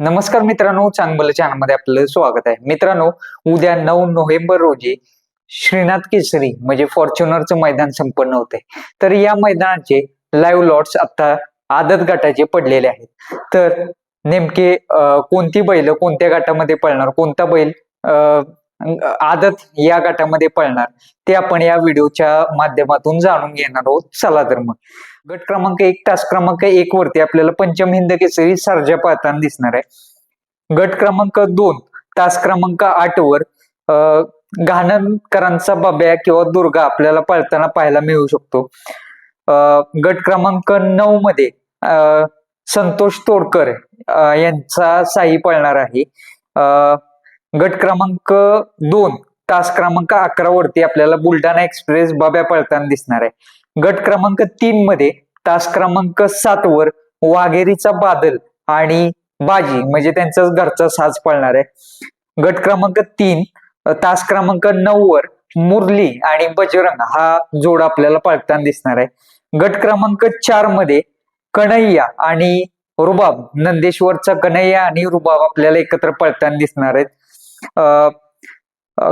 नमस्कार मित्रांनो चांगबल चॅनलमध्ये आपलं स्वागत आहे. मित्रांनो उद्या नऊ नोव्हेंबर रोजी श्रीनाथ केसरी म्हणजे फॉर्च्युनरचं मैदान संपन्न होते तर या मैदानाचे लाईव्ह लॉट्स आता आदत गटाचे पडलेले आहेत. तर नेमके कोणती बैल कोणत्या गटामध्ये पळणार कोणता बैल आदत या गटामध्ये पळणार ते आपण या व्हिडिओच्या माध्यमातून जाणून घेणार आहोत. चला तर मग. गट क्रमांक एक तास क्रमांक एक वरती आपल्याला पंचम हिंद केसरी सर्जा पाहताना दिसणार आहे. गट क्रमांक दोन तास क्रमांक आठ वर घाणकरांचा बाब्या किंवा दुर्गा आपल्याला पळताना पाहायला मिळू शकतो. गट क्रमांक नऊ मध्ये संतोष तोडकर यांचा साई पळणार आहे. गट क्रमांक दोन तास क्रमांक अकरा वरती आपल्याला बुलढाणा एक्सप्रेस बाब्या पळताना दिसणार आहे. गट क्रमांक तीन मध्ये तास क्रमांक सात वर वाघेरीचा बादल आणि बाजी म्हणजे त्यांचा घरचा साज पळणार आहे. गट क्रमांक तीन तास क्रमांक नऊ वर मुरली आणि बजरंग हा जोड आपल्याला पळताना दिसणार आहे. गट क्रमांक चारमध्ये कन्हैया आणि रुबाब नंदेश्वरचा कन्हैया आणि रुबाब आपल्याला एकत्र पळताना दिसणार आहेत.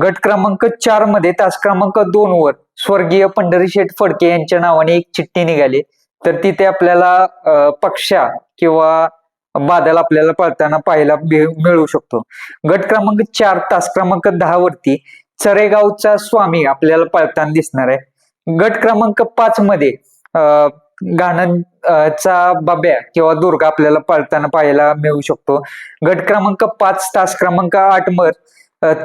गट क्रमांक चारमध्ये तास क्रमांक दोन वर स्वर्गीय पंढरी शेठ फडके यांच्या नावाने एक चिठ्ठी निघाली. तर तिथे आपल्याला पक्षा किंवा बादल आपल्याला पळताना पाहायला मिळू शकतो. गट क्रमांक चार तास क्रमांक दहा वरती चरेगावचा स्वामी आपल्याला पळताना दिसणार आहे. गट क्रमांक पाच मध्ये अ, गाणंचा बाब्या किंवा दुर्गा आपल्याला पळताना पाहायला मिळू शकतो. गट क्रमांक पाच तास क्रमांक आठ वर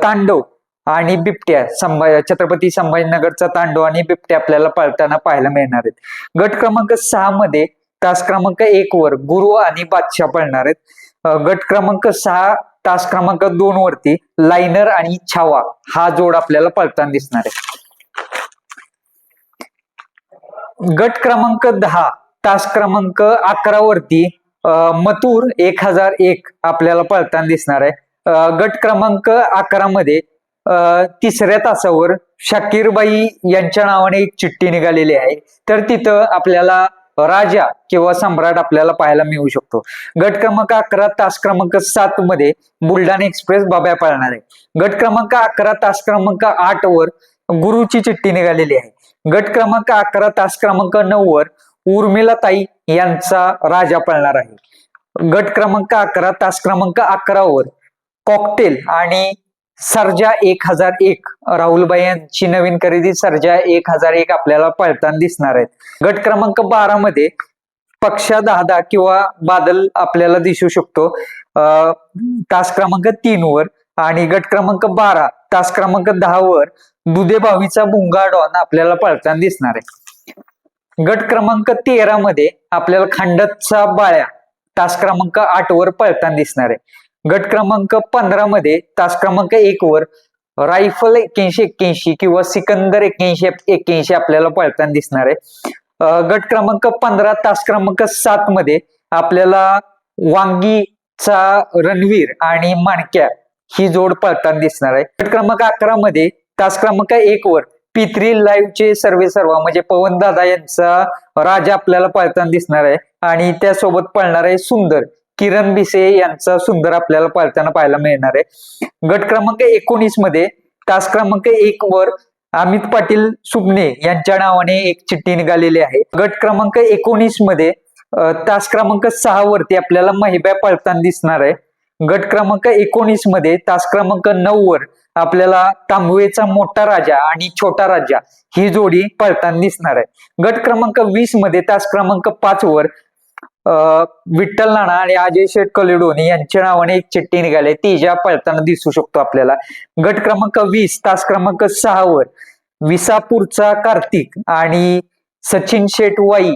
तांडव आणि बिबट्या संभा छत्रपती संभाजीनगरचा तांडव आणि बिबट्या आपल्याला पळताना पाहायला मिळणार आहेत. गट क्रमांक सहा मध्ये तास क्रमांक एक वर गुरु आणि बादशाह पळणार आहेत. गट क्रमांक सहा तास क्रमांक दोन वरती लायनर आणि छावा हा जोड आपल्याला पळताना दिसणार आहे. गट क्रमांक दहा तास क्रमांक अकरा वरती मतूर मथुर एक हजार एक आपल्याला पळताना दिसणार आहे. गट क्रमांक अकरा मध्ये तिसऱ्या तासावर शाकीरबाई यांच्या नावाने एक चिठ्ठी निघालेली आहे. तर तिथं आपल्याला राजा किंवा सम्राट आपल्याला पाहायला मिळू शकतो. गट क्रमांक अकरा तास क्रमांक सात मध्ये बुलढाणा एक्सप्रेस बाब्या पाळणार आहे. गट क्रमांक अकरा तास क्रमांक आठ वर गुरुची चिठ्ठी निघालेली आहे. गट क्रमांक अकरा तास क्रमांक नऊ वर उर्मिला ताई यांचा राजा पळणार आहे. गट क्रमांक अकरा तास क्रमांक अकरा वर कॉकटेल आणि सर्जा एक हजार एक राहुलबाई यांची नवीन खरेदी सर्जा एक हजार एक आपल्याला पळताना दिसणार आहेत. गट क्रमांक बारा मध्ये पक्षा दहा दहा किंवा बादल आपल्याला दिसू शकतो. तास क्रमांक तीन वर आणि गट क्रमांक बारा तास क्रमांक दहा वर दुधे भावीचा भुंगा डॉन आपल्याला पळताना दिसणार आहे. गट क्रमांक तेरा मध्ये आपल्याला खांडतचा बाळ्या तास क्रमांक आठ वर पळताना दिसणार आहे. गट क्रमांक पंधरा मध्ये तास क्रमांक एक वर रायफल एक्क्याऐंशी एक्क्याऐंशी किंवा सिकंदर एक्क्याऐंशी एक्क्याऐंशी आपल्याला पळताना दिसणार आहे. गट क्रमांक पंधरा तास क्रमांक सात मध्ये आपल्याला वांगीचा रणवीर आणि माणक्या ही जोड पळताना दिसणार आहे. गट क्रमांक अकरा मध्ये तास क्रमांक एक वर पित्री लाईव्हचे सर्वे सर्व म्हणजे पवन दादा यांचा राजा आपल्याला पळताना दिसणार आहे. आणि त्यासोबत पळणार आहे सुंदर किरण भिसे यांचा सुंदर आपल्याला पळताना पाहायला मिळणार आहे. गट क्रमांक एकोणीसमध्ये तास क्रमांक एक वर अमित पाटील सुपणे यांच्या नावाने एक चिठ्ठी निघालेली आहे. गट क्रमांक एकोणीसमध्ये तास क्रमांक सहा वरती आपल्याला महिब्या पळताना दिसणार आहे. गट क्रमांक एकोणीसमध्ये तास क्रमांक नऊ वर आपल्याला तांबवेचा मोठा राजा आणि छोटा राजा ही जोडी पळताना दिसणार आहे. गट क्रमांक वीसमध्ये तास क्रमांक पाच वर अं, विठ्ठल नाना आणि अजय शेठ कलिडोनी यांच्या नावाने एक चिठ्ठी निघाली ती ज्या पळताना दिसू शकतो आपल्याला. गट क्रमांक वीस तास क्रमांक सहा वर विसापूरचा कार्तिक आणि सचिन शेठ वाई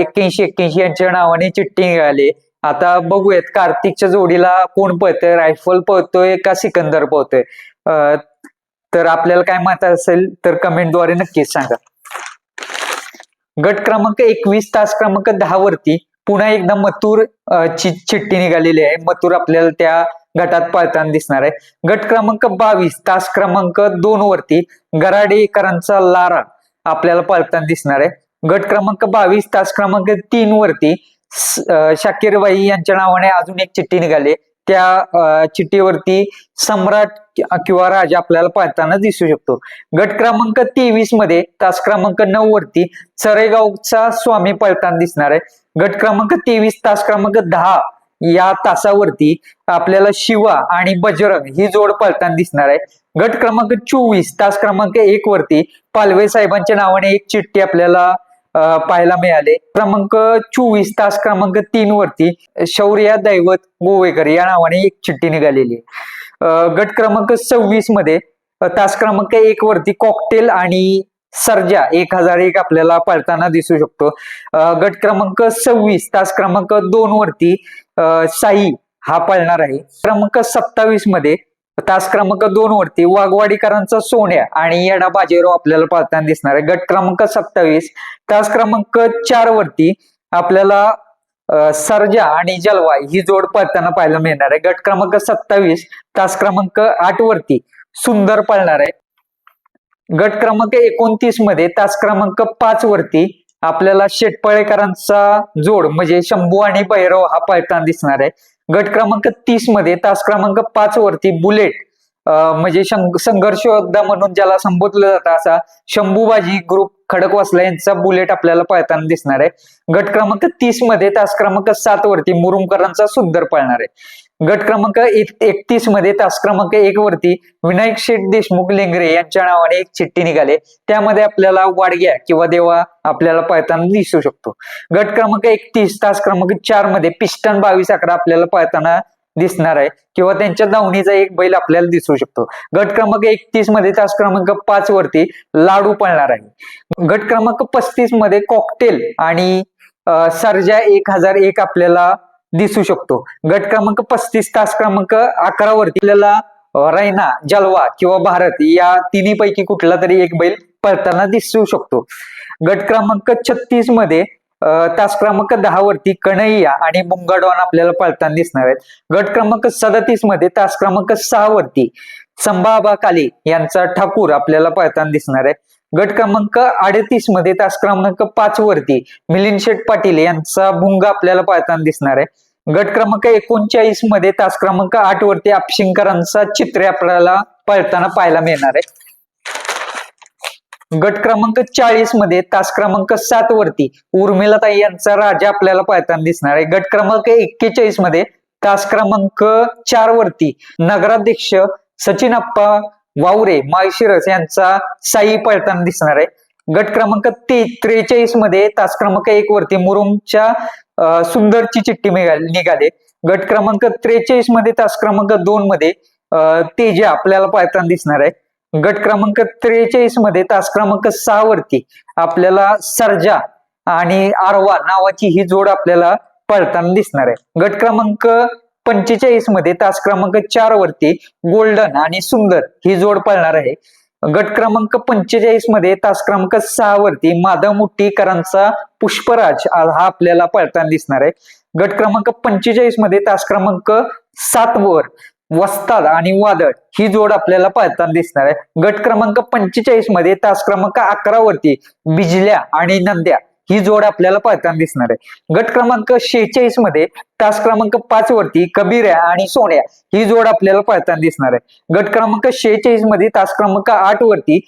एक्क्याऐंशी एक्क्याऐंशी यांच्या नावाने चिठ्ठी निघाले आता बघूयात कार्तिकच्या जोडीला कोण पळतोय? रायफल पळतोय का सिकंदर पळतोय? तर आपल्याला काय मत असेल तर कमेंटद्वारे नक्कीच सांगा. गट क्रमांक एकवीस तास क्रमांक दहा वरती पुन्हा एकदा मथुर ची चिठ्ठी निघालेली आहे. मथुर आपल्याला त्या गटात पळताना दिसणार आहे. गट क्रमांक बावीस तास क्रमांक दोन वरती गराडेकरांचा लारा आपल्याला पळताना दिसणार आहे. गट क्रमांक बावीस तास क्रमांक तीन वरती शाकीरबाई यांच्या नावाने अजून एक चिठ्ठी निघाली त्या चिठ्ठीवरती सम्राट किंवा राजा आपल्याला पाहताना दिसू शकतो. गट क्रमांक तेवीसमध्ये तास क्रमांक नऊ वरती चरेगावचा स्वामी पळताना दिसणार आहे. गट क्रमांक तेवीस तास क्रमांक दहा या तासावरती आपल्याला शिवा आणि बजरंग ही जोड पळताना दिसणार आहे. गट क्रमांक चोवीस तास क्रमांक एक वरती पालवे साहेबांच्या नावाने एक चिठ्ठी आपल्याला पाहायला मिळाले. क्रमांक चोवीस तास क्रमांक तीन वरती शौर्या दैवत गोवेकर या नावाने एक चिठ्ठी निघालेली आहे. गट क्रमांक सव्वीसमध्ये तास क्रमांक एक वरती कॉकटेल आणि सर्जा एक हजार एक आपल्याला पळताना दिसू शकतो. गट क्रमांक सव्वीस तास क्रमांक दोन वरती साई हा पळणार आहे. क्रमांक सत्तावीसमध्ये तास क्रमांक दोन वरती वाघवाडीकरांचा सोन्या आणि येडा बाजीराव आपल्याला पाहताना दिसणार आहे. गट क्रमांक सत्तावीस. तास क्रमांक चार वरती आपल्याला अं, सर्जा आणि जलवा ही जोड पळताना पाहायला मिळणार आहे. गट क्रमांक सत्तावीस. तास क्रमांक आठ वरती सुंदर पळणार आहे. गट क्रमांक एकोणतीसमध्ये तास क्रमांक पाच वरती आपल्याला शेटपळेकरांचा जोड म्हणजे शंभू आणि भैरव हा पळताना दिसणार आहे. गट क्रमांक तीसमध्ये तास क्रमांक पाच वरती बुलेट म्हणजे संघर्ष योद्धा म्हणून ज्याला संबोधलं जातं असा शंभूबाजी ग्रुप खडकवासला यांचा बुलेट आपल्याला पळताना दिसणार आहे. गट क्रमांक तीसमध्ये तास क्रमांक सात वरती मुरुमकरांचा सुंदर पळणार आहे. गट क्रमांक एकतीसमध्ये तास क्रमांक एक वरती विनायक शेठ देशमुख लेंगरे यांच्या नावाने एक चिठ्ठी निघाले. त्यामध्ये आपल्याला वाडग्या किंवा देवा आपल्याला पळताना दिसू शकतो. गट क्रमांक एकतीस तास क्रमांक चारमध्ये पिस्टन बावीस अकरा आपल्याला पळताना दिसणार आहे किंवा त्यांच्या दावणीचा एक बैल आपल्याला दिसू शकतो. गट क्रमांक एकतीसमध्ये तास क्रमांक पाच वरती लाडू पळणार आहे. गट क्रमांक पस्तीसमध्ये कॉकटेल आणि सरजा सर्जा एक हजार एक आपल्याला दिसू शकतो. गट क्रमांक पस्तीस तास क्रमांक अकरा वरती आपल्याला रैना जलवा किंवा भारत या तिन्ही पैकी कुठला तरी एक बैल पळताना दिसू शकतो. गट क्रमांक छत्तीसमध्ये अं, तास क्रमांक दहा वरती कन्हैया आणि मुंगाडॉन आपल्याला पळताना दिसणार आहेत. गट क्रमांक सदतीसमध्ये तास क्रमांक सहा वरती संभाबा काले यांचा ठाकूर आपल्याला पळताना दिसणार आहे. गट क्रमांक अडतीसमध्ये तास क्रमांक पाच वरती मिलिंद शेठ पाटील यांचा भुंग आपल्याला पाहताना दिसणार आहे. गट क्रमांक एकोणचाळीसमध्ये तास क्रमांक आठ वरती आपशिंकरांचा चित्रे आपल्याला पळताना पाहायला मिळणार आहे. गट क्रमांक चाळीसमध्ये तास क्रमांक सात वरती उर्मिलाताई यांचा राजा आपल्याला पाहताना दिसणार आहे. गट क्रमांक एक्केचाळीसमध्ये तास क्रमांक चार वरती नगराध्यक्ष सचिन अप्पा वावरे माळशिरस यांचा साई पळताना दिसणार आहे. गट क्रमांक ते त्रेचाळीसमध्ये तास क्रमांक एक वरती मुरुमच्या सुंदरची चिठ्ठी निघाली निघाले. गट क्रमांक त्रेचाळीसमध्ये तास क्रमांक दोन मध्ये तेजे आपल्याला पाळताना दिसणार आहे. गट क्रमांक त्रेचाळीसमध्ये तास क्रमांक सहा वरती आपल्याला सर्जा आणि आरवा नावाची ही जोड आपल्याला पळताना दिसणार आहे. गट क्रमांक पंचेचाळीसमध्ये तास क्रमांक चार वरती गोल्डन आणि सुंदर ही जोड पळणार आहे. गट क्रमांक पंचेचाळीसमध्ये तास क्रमांक सहा वरती माधव मुट्टीकरांचा पुष्पराज हा आपल्याला पळताना दिसणार आहे. गट क्रमांक पंचेचाळीसमध्ये तास क्रमांक सात वर वस्ताद आणि वादळ ही जोड आपल्याला पळताना दिसणार आहे. गट क्रमांक पंचेचाळीसमध्ये तास क्रमांक अकरा वरती बिजल्या आणि नंद्या ही जोड आपल्याला पाहताना दिसणार आहे. गट क्रमांक शेहेचाळीसमध्ये तास क्रमांक पाच वरती कबीऱ्या आणि सोन्या ही जोड आपल्याला पाहताना दिसणार आहे. गट क्रमांक शेहेचाळीसमध्ये तास क्रमांक आठ वरती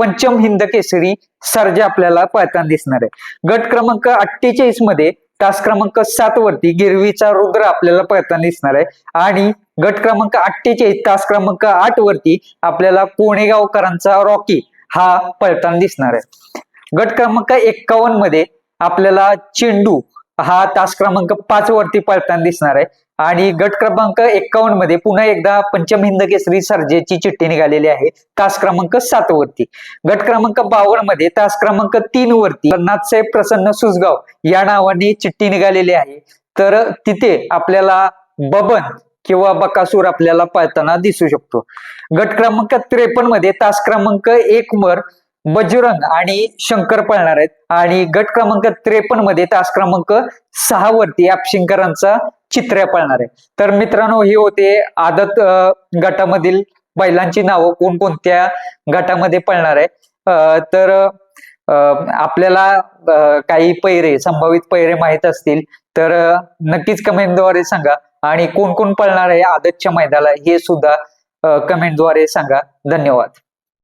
पंचम हिंद केसरी सर्जा आपल्याला पाहताना दिसणार आहे. गट क्रमांक अठ्ठेचाळीसमध्ये तास क्रमांक सात वरती गिरवीचा रुद्र आपल्याला पळताना दिसणार आहे. आणि गट क्रमांक अठ्ठेचाळीस तास क्रमांक आठ वरती आपल्याला कोणेगावकरांचा रॉकी हा पळताना दिसणार आहे. गट क्रमांक एक्कावन्नमध्ये आपल्याला चेंडू हा तास क्रमांक पाच वरती पळताना दिसणार आहे. आणि गट क्रमांक एक्कावन्नमध्ये पुन्हा एकदा पंचम हिंद केसरी सर्जेची चिठ्ठी निघालेली आहे. तास क्रमांक सात वरती. गट क्रमांक बावन्नमध्ये तास क्रमांक तीन वरती नाथसाहेब प्रसन्न सुसगाव या नावाने चिठ्ठी निघालेली आहे. तर तिथे आपल्याला बबन किंवा बकासूर आपल्याला पळताना दिसू शकतो. गट क्रमांक त्रेपन्नमध्ये तास क्रमांक एक वर बजरंग आणि शंकर पळणार आहेत. आणि गट क्रमांक त्रेपन्नमध्ये तास क्रमांक सहा वरती आपशिंकरांचा चित्र्या पळणार आहे. तर मित्रांनो हे होते आदत गटामधील बैलांची नावं कोणकोणत्या गटामध्ये पळणार आहे. तर आपल्याला काही पैरे संभावित पैरे माहीत असतील तर नक्कीच कमेंटद्वारे सांगा. आणि कोण कोण पळणार आहे आदतच्या मैदानाला हे सुद्धा कमेंटद्वारे सांगा. धन्यवाद.